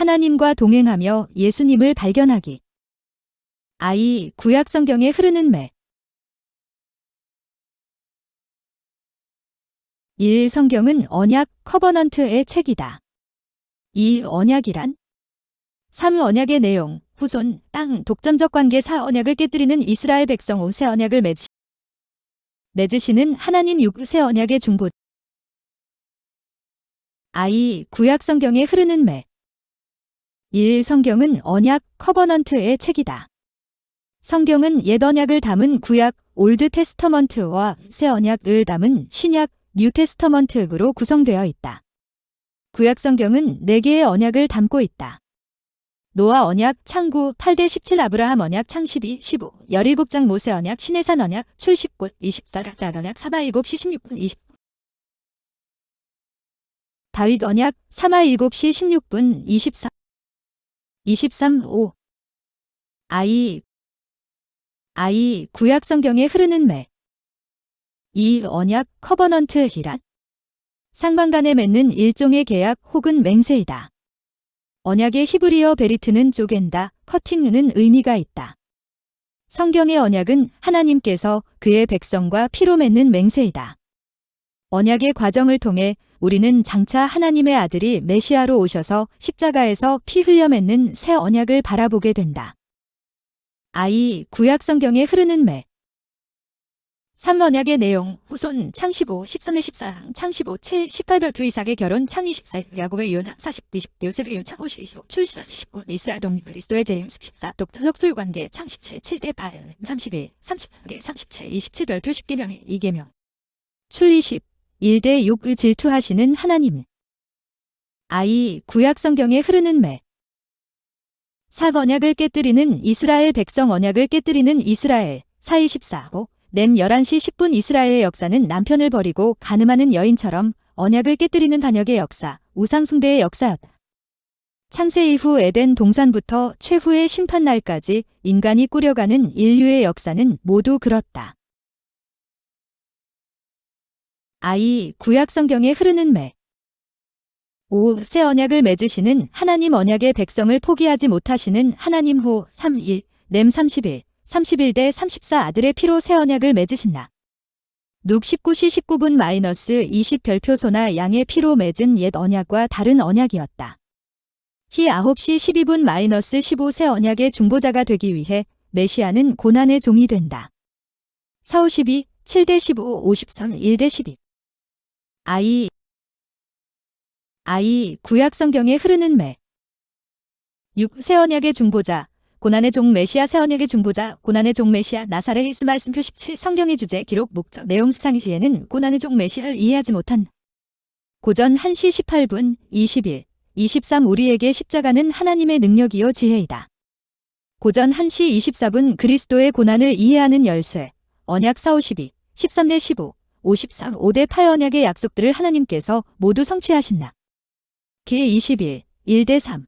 하나님과 동행하며 예수님을 발견하기. 아이, 구약 성경에 흐르는 매. 1. 성경은 언약, 커버넌트의 책이다. 2. 언약이란 3. 언약의 내용, 후손, 땅, 독점적 관계 4. 언약을 깨뜨리는 이스라엘 백성 5. 새 언약을 맺으 맺으시는 하나님 6. 새 언약의 중보 아이, 구약 성경에 흐르는 매. 1. 성경은 언약, 커버넌트의 책이다. 성경은 옛 언약을 담은 구약, 올드 테스터먼트와 새 언약을 담은 신약, 뉴 테스터먼트로 구성되어 있다. 구약 성경은 4개의 언약을 담고 있다. 노아 언약, 창구, 8대 17 아브라함 언약, 창12, 15, 17장 모세 언약, 신해산 언약, 출십꽃, 24, 닭 언약, 사마 7 시 16분 20. 다윗 언약, 사마 7시 16분 24. 23, 5. 아이, 아이, 구약 성경에 흐르는 매. 이 언약, 커버넌트이란 상반간에 맺는 일종의 계약 혹은 맹세이다. 언약의 히브리어 베리트는 쪼갠다, 커팅은 의미가 있다. 성경의 언약은 하나님께서 그의 백성과 피로 맺는 맹세이다. 언약의 과정을 통해 우리는 장차 하나님의 아들이 메시아로 오셔서 십자가에서 피 흘려 맺는 새 언약을 바라보게 된다. 아이, 구약 성경에 흐르는 매. 3언약의 내용, 후손, 창 15, 13의 14, 창 15, 7, 18별표 이삭의 결혼, 창 24, 야곱의 이혼, 40, 20, 요셉의 이혼, 창 50, 25, 출시 19, 이스라엘 동립, 그리스도의 재림, 14, 독자적 소유관계, 창 17, 7대 8, 31, 34개, 37, 27별표 10개명, 2개명. 출 20, 1대 6의 질투하시는 하나님. 아이, 구약 성경에 흐르는 매. 삭 언약을 깨뜨리는 이스라엘 백성 언약을 깨뜨리는 이스라엘, 사이 14고, 렘 11시 10분 이스라엘의 역사는 남편을 버리고 가늠하는 여인처럼 언약을 깨뜨리는 반역의 역사, 우상숭배의 역사였다. 창세 이후 에덴 동산부터 최후의 심판날까지 인간이 꾸려가는 인류의 역사는 모두 그렇다. 아이, 구약 성경에 흐르는 매. 5. 새 언약을 맺으시는 하나님 언약의 백성을 포기하지 못하시는 하나님 호 3.1, 렘 31, 31대 34 아들의 피로 새 언약을 맺으신다. 눅 19시 19분 마이너스 20 별표소나 양의 피로 맺은 옛 언약과 다른 언약이었다. 히 9시 12분 마이너스 15 새 언약의 중보자가 되기 위해 메시아는 고난의 종이 된다. 4, 52, 7대 15, 53, 1대 12. 아이 아이 구약 성경에 흐르는 매 6. 새 언약의 중보자 고난의 종 메시아 새 언약의 중보자 고난의 종 메시아 나사렛 예수 말씀표 17 성경의 주제 기록 목적 내용 수상 시에는 고난의 종 메시아를 이해하지 못한 고전 1시 18분 21 23 우리에게 십자가는 하나님의 능력이요 지혜이다. 고전 1시 24분 그리스도의 고난을 이해하는 열쇠 언약 4 52 13대 15 53 5대 8 언약의 약속들을 하나님께서 모두 성취하신다. 기21 1대 3